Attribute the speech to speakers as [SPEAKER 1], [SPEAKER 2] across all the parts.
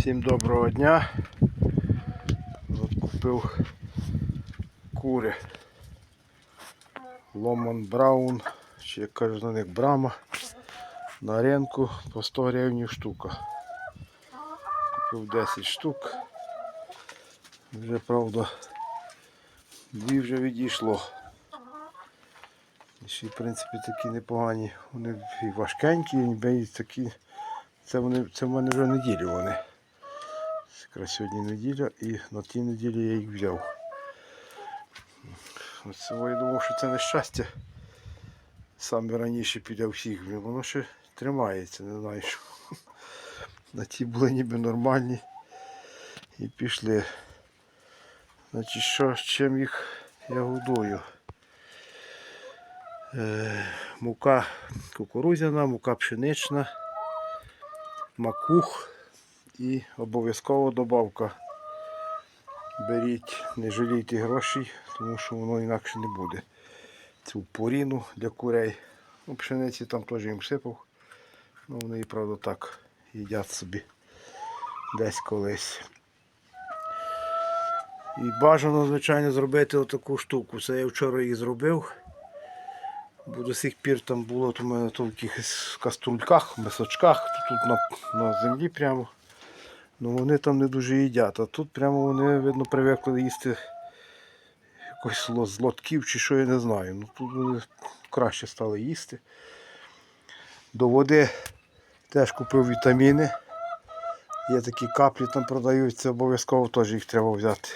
[SPEAKER 1] Всім доброго дня. От купив кури. Ломан Браун, чи як кажуть на них Брама. На ринку по 100 гривень штука. Купив 10 штук. Вже правда дві вже відійшло. І ще, в принципі, такі непогані. Вони і важкенькі, і такі. Це вони, це в мене вже неділі вони. Якраз сьогодні неділя і на тій неділі я їх взяв. Оце я думав, що це нещастя. Саме раніше піде всіх, воно ще тримається, не знаю що. На ті були ніби нормальні і пішли. Значить, що, чим їх я годую? Е, мука кукурузяна, мука пшенична, макух і обов'язково добавка. Беріть, не жалійте грошей, тому що воно інакше не буде. Цю поріну для курей. Ну, пшениці там теж їм сипав. Ну, вони правда так їдять собі десь колись. І бажано, звичайно, зробити отаку штуку. Це я вчора її зробив. Бо до сих пір там було у мене то в якихось каструльках, мисочках, тут на, на землі прямо. Ну вони там не дуже їдять. А тут прямо вони, видно, привикли їсти якось з лотків чи що я не знаю. Ну тут вони краще стали їсти. До води теж купив вітаміни. Є такі каплі там продаються, обов'язково теж їх треба взяти.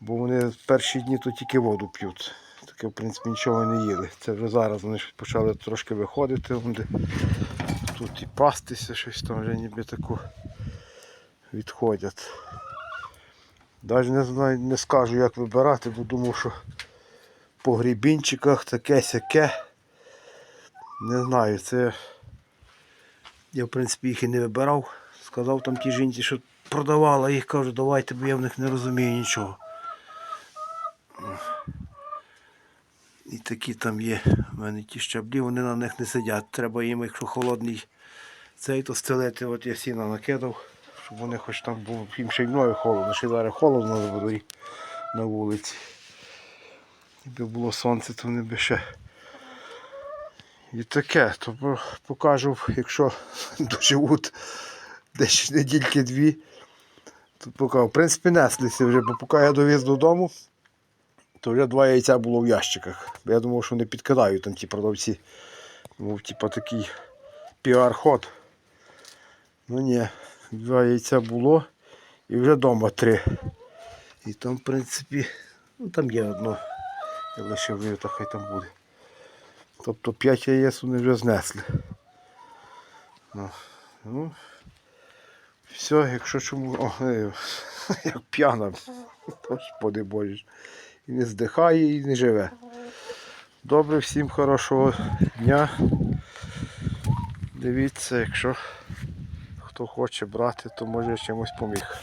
[SPEAKER 1] Бо вони в перші дні то тільки воду п'ють. Таке, в принципі, нічого не їли. Це вже зараз вони почали трошки виходити. Тут і пастися, щось там вже ніби таку відходять. Навіть не знаю, не скажу, як вибирати, бо думав, що по грібінчиках таке сяке. Не знаю, це я в принципі їх і не вибирав. Сказав там тій жінці, що продавала їх, кажу, давайте, бо я в них не розумію нічого. І такі там є в мене ті щаблі, вони на них не сидять. Треба їм, якщо холодний цей, то стелити, от я сіна накидав, щоб вони хоч там було їм ще й мною холодно, ще зараз холодно на дворі на вулиці. Якби було сонце, то вони би ще. І таке, то покажу, якщо доживуть десь недільки дві, то покажу. В принципі, неслися вже, бо поки я довіз додому, то вже два яйця було в ящиках. Я думав, що вони підкидають там ті продавці. Був типа такий піар-ход. Ну ні, два яйця було і вже вдома три. І там, в принципі, ну там є одно. Я лишив його, то хай там буде. Тобто 5 яєць вони вже знесли. Ну, ну, все, якщо чому. О, е, як п'яна. Господи Боже. І не здихає, і не живе. Добре, всім хорошого дня. Дивіться, якщо хто хоче брати, то може чимось поміг.